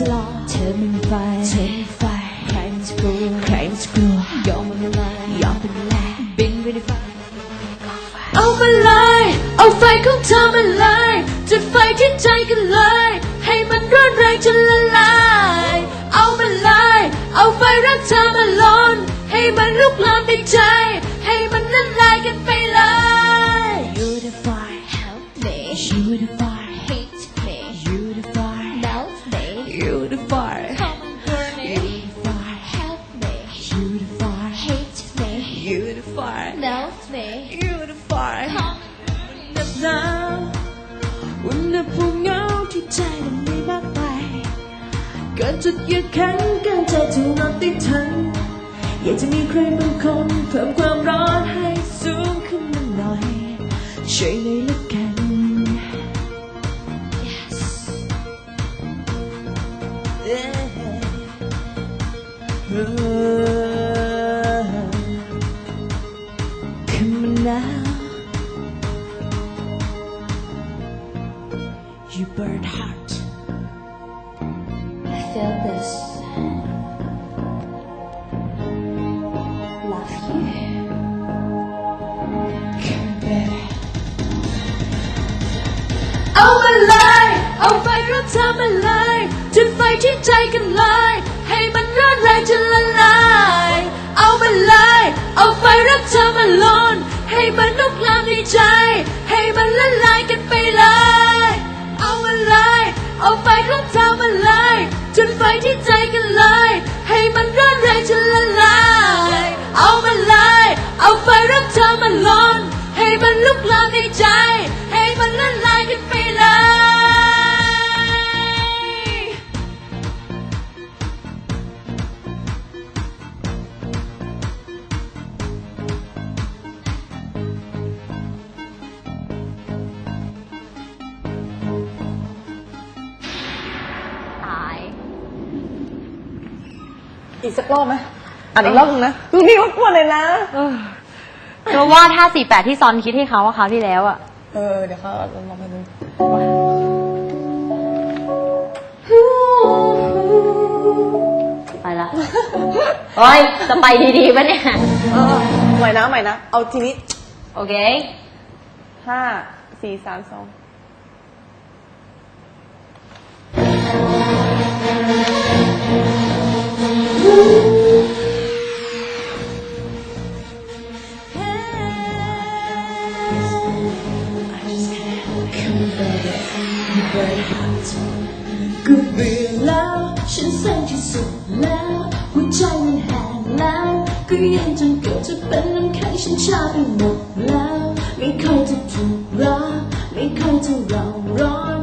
จะรอเธอมันไฟเธอมันไฟใครมันจะกลัวใครมันจะกลัวยอมมันละลายยอมเป็นแรงบินไปในไฟเอามาเลยเอาไฟของเธอมาเลยจุดไฟที่ใจกันเลย ให้มันร้อนแรงจนละลายเอามาเลยเอาไฟรักเธอมาลนให้มันลุกลามในใจ จุดยืดแข็งเกินใจถูกนอนติดทันอยากจะมีใครบางคนเพิ่มความร้อนให้สูงขึ้นมาหน่อยช่วยเลยละกัน yes. Come มาเลย เอาไฟรักเธอมาเลย จุดไฟที่ใจกันเลย ให้มันร้อนแรงจนละลาย เอามาเลย เอาไฟรักเธอมาลนให้มันลุกลามในใจ ให้มันละลายกันไปเลย เอามาเลย เอาไฟของเธอมาเลย จุดไฟที่ใจกันเลย ให้มันร้อนแรงจนละลาย เอามาเลย เอาไฟรักเธอมาลนให้มันลุกลามในใจ ให้มันละลายกันไป อีกสักรอบไหมอ่านอีกรอบนึงนะดูนี่ว่ากลัวเลยนะก็ว่าถ้าสี่แปดที่ซอนคิดให้เขาว่าคราวที่แล้วอะเออ เดี๋ยวเขาลองไปดูไปละโอ้ยจะไปดีๆปะเนี่ย เออใหม่นะใหม่นะ เอาทีนี้โอเค ห้าสี่สามสอง ก็เบื่อแล้วฉันเส้นที่สุดแล้วหัวใจมันแห้งแล้วก็ยังจนเกิดจะเป็นน้ำแข็งฉันชาไปหมดแล้ว ไม่เคยจะถูกรักไม่เคยจะเราร้อน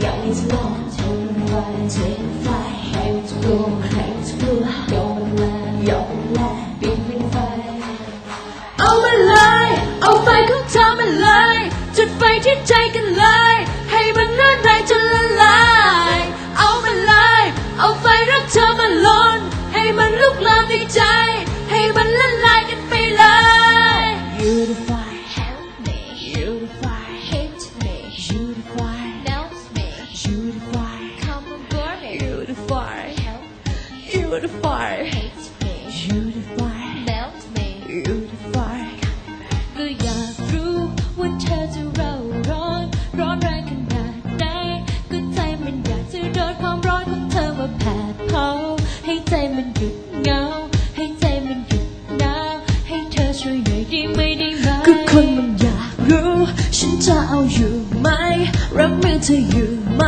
อยากให้เธอลองเธอเป็นเธอเป็นไฟใครมันจะกลัวใครมันจะกลัวยอมมันแรงยอมมันแรงบินเป็นไฟ เอามาเลย เอาไฟของเธอมาเลย จุดไฟที่ใจกันเลย ให้มันร้อนแรงจนละลาย เอามาเลย เอาไฟรักเธอมาลนให้มันลุกลามในใจ ให้มันละลาย are. มือเธออยู่ไหม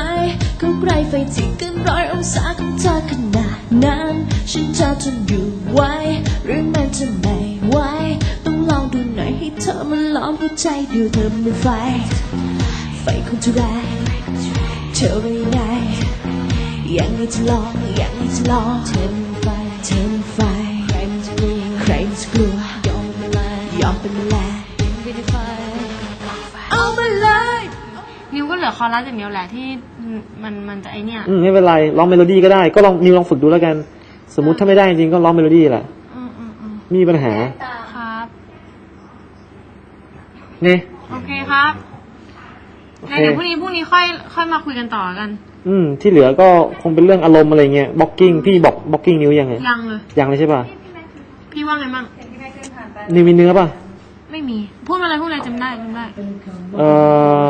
ก็ไกลไฟที่เกินร้อยองศาของเธอขนาดนั้น ฉันจะทนอยู่ไหวหรือมันจะไม่ไหวต้องลองดูหน่อยให้เธอมันล้อมหัวใจดูเธอเป็นไฟ ไฟของเธอแรงเธอเป็นยังไงอยากให้เธอลองอยากให้เธอลองเธอเป็นไฟเธอเป็นไฟใครมันจะกลัวใครมันจะกลัวอมเป็นแมลงเอา ลือคอรัสอย่างเดียวแหละที่มันมันจะไอเนี่ย อืมไม่เป็นไรร้องเมโลดี้ก็ได้ก็ลองนิวลองฝึกดูแล้วกัน สมมุติถ้าไม่ได้จริงๆก็ร้องเมโลดี้แหละอืมอืมอืมไม่มีปัญหาครับ เนี่ยโอเคครับโองั้นเค เดี๋ยวพรุ่งนี้พรุ่งนี้ค่อยค่อยมาคุยกันต่อกัน อืมที่เหลือก็คงเป็นเรื่องอารมณ์อะไรเงี้ยบล็อกกิ้งพี่บอกบล็อกกิ้งนิวยังไงยังเลย ยังเลยใช่ป่ะพี่ว่าไงบ้าง นิวมีเนื้อป่ะไม่มี พูดมาเลยพูดอะไรจำได้จำได้ เอ่อ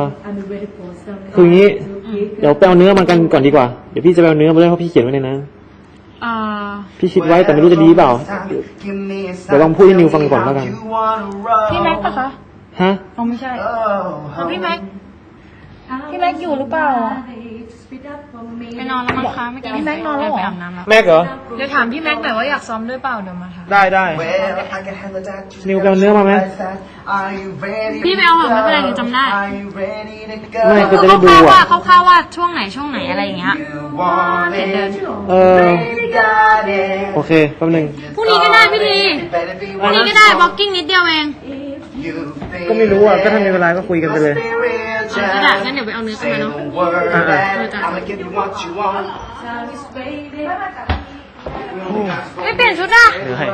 คืออย่างนี้ เดี๋ยวไปเอาเนื้อมากันก่อนดีกว่า เดี๋ยวพี่จะไปเอาเนื้อมาด้วยเพราะพี่เขียนไว้ในนั้นเอ่อพี่คิดไว้แต่ไม่รู้จะดีเปล่า เดี๋ยวลองพูดให้นิวฟังก่อนแล้วกัน พี่แม็กปะคะฮะ อ๋อไม่ใช่อ๋อพี่แม็กพี่แม็กอยู่หรือเปล่า ไปนอนแล้วมั้งคะเมื่อกี้พี่แม็กนอนแล้วเหรอ ไปอาบน้ำแล้วแม็กเหรอ เดี๋ยวถามพี่แม็กหน่อยว่าอยากซ้อมด้วยเปล่าเดี๋ยวมาถามได้ได้นิวไปเอาเนื้อมาไหมพี่ไปเอาเหอะไม่เป็นไรนิวจำได้ไม่ ก็คือจะได้ดูคร่าวๆว่าอะ คร่าวๆว่าช่วงไหนช่วงไหนอะไรอย่างเงี้ยเดี๋ยวเดินเออโอเคแป๊บนึง พรุ่งนี้ก็ได้พี่ทีพรุ่งนี้ก็ได้บล็อกกิ้งนิดเดียวเองก็ไม่รู้อะ ก็ถ้ามีเวลาก็คุยกันไปเลย ก็ได้งั้นเดี๋ยวไปเอาเนื้อกันมาเนาะอะอะไม่เปลี่ยนชุดอะเดี๋ยวให้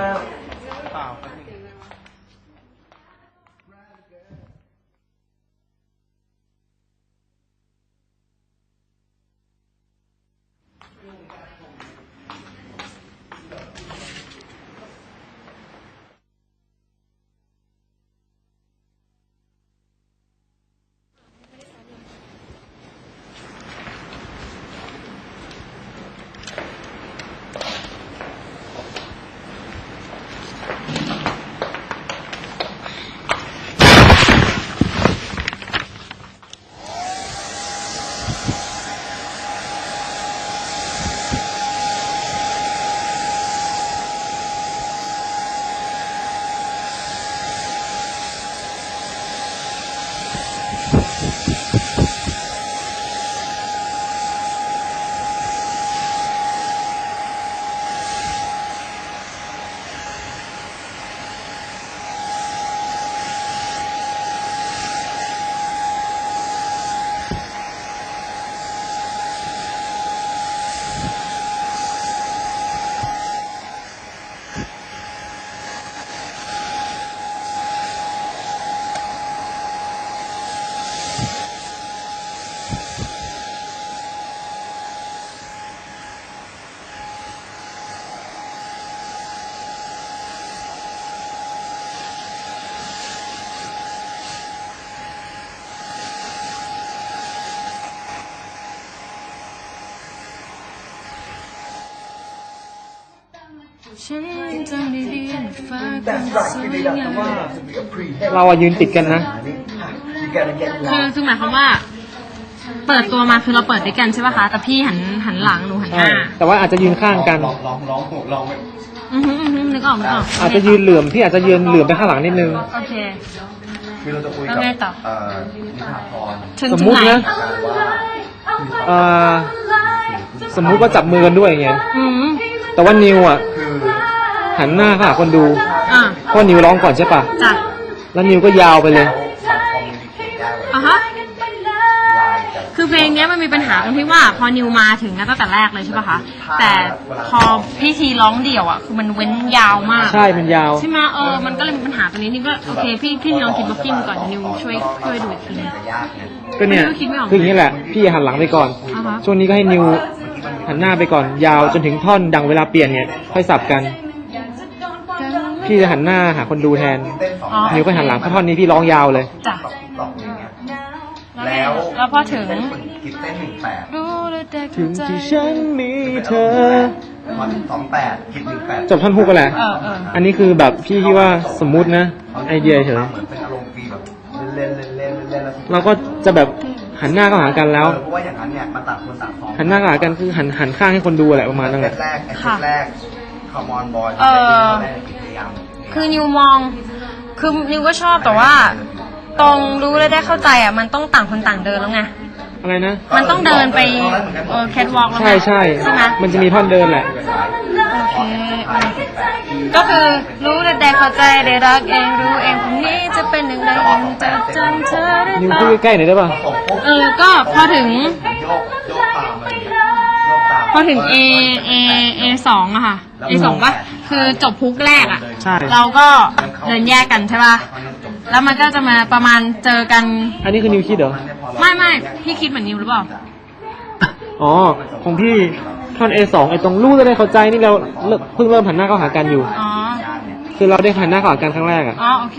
ฉันจำดีๆฟ้าก็สวยงามเราอะยืนติดกันนะคือคือหมายความว่า เปิดตัวมาคือเราเปิดด้วยกันใช่ป่ะคะ แต่พี่หันหันหลังหนูหันหใช่น้าแต่ว่าอาจจะยืนข้างกันอือหืออือหือนึกออกนึกออกอาจจะยืนเหลื่อมพี่อาจจะยืนเหลื่อมไปข้างหลังนิดนึง โอเค คือเราจะคุยแล้วกับไงต่อ เอ่อนิพาพรถึงสมถึมุงติไหนนะเอ่อสมมุติว่าจับมือกันด้วยอย่างเงี้ย อืมแต่ว่านิวอะ คือ หันหน้าเข้าหาคนดูอะเพราะนิวร้องก่อนใช่ปะจ้ะแล้วนิวก็ยาวไปเลยสังคมมีเขียนได้ว่าอะฮะลายจะคือเพลงเนี้ยมันมีปัญหาตรงที่ว่าพอนิวมาถึงนะตั้งแต่แรกเลยใช่ป่ะคะ แต่พอพี่ทีร้องเดี่ยวอะคือมันเว้นยาวมากใช่มันยาว ใช่ไหมเออมันก็เลยมีปัญหาตรงนี้นี่ก็โอเคพี่พี่ลองคิดบล็อกกิ้งก่อนนิวช่วยช่วยดูอีกทีนึงจะยากไงก็เนี่ยไม่รู้คิดไม่ออก คืออย่างนี้แหละ พี่หันหลังไปก่อน อ่าฮะช่วงนี้ก็ให้นิวหันหน้าไปก่อนยาวจนถึงท่อนดังเวลาเปลี่ยนเนี่ยค่อยสับกัน พี่จะหันหน้าหาคนดูแทนเต้นสองอ๋อ นิวก็หันหลังเพราะท่อนนี้พี่ร้องยาวเลย จ้ะสองอย่างเงี้ยแล้แล้ววแล้วพอถึงเต้นฝึกคิดเต้นหนึ่งแปดรู้เลยแต่ถึงที่ฉันมีเธอพอถึงสองแปดคิดหนึ่งแปดจบท่อนฮุกกันแหละ เออเออ อันนี้คือแบบพี่คิดว่าสมมุตินะ ไอเดียเฉยเหมือนเป็นอารมณ์ฟรีแบบเล่นเล่นเล่นเล่นเล่นแล้วเราก็จะแบบหันหน้าเข้าหากันแล้ว เพราะว่าอย่างนั้นเนี่ยมันต่างคนต่างซ้อมหันหน้าเข้าหากันคือหันหันข้างให้คนดูแหละประมาณนั้นแหเซละตแรกไอ้เซตแรกคอมอนบอยเออ คือนิวมอง คือนิวก็ชอบแต่ว่า ตรงรู้และได้เข้าใจอะมันต้องต่างคนต่างเดินแล้วไง อะไรนะ มันต้องเดินไปเออแคทวอล์กแล้วไงใช่ใช่ใช่ไหมมันจะมีท่อนเดินแหละ โอเคก็คือรู้และได้เข้าใจได้รักเองรู้เองผมจะเป็นหนึ่งใดหนึ่งจะจำเธอได้นิวปะพูดใกล้ๆหน่อยได้ป่ะตกปุ๊บเออก็พอถึง พอถึง A A A สองอะค่ะ A สองปะคือจบพุกแรกอะใช่ เราก็เดินแยกกันใช่ปะแล้วมันก็จะมาประมาณเจอกัน อันนี้คือนิวคิดเหรอ ไม่ไม่พี่คิดเหมือนนิวหรือเปล่า อ๋อ ของพี่ท่อน A2 ไอ้ตรงรู้จะได้เข้าใจนี่เราเริ่มเพิ่งเริ่มหันหน้าเข้าหากันอยู่ อ๋อ คือเราได้หันหน้าเข้าหากันครั้งแรกอะ อ๋อ โอเค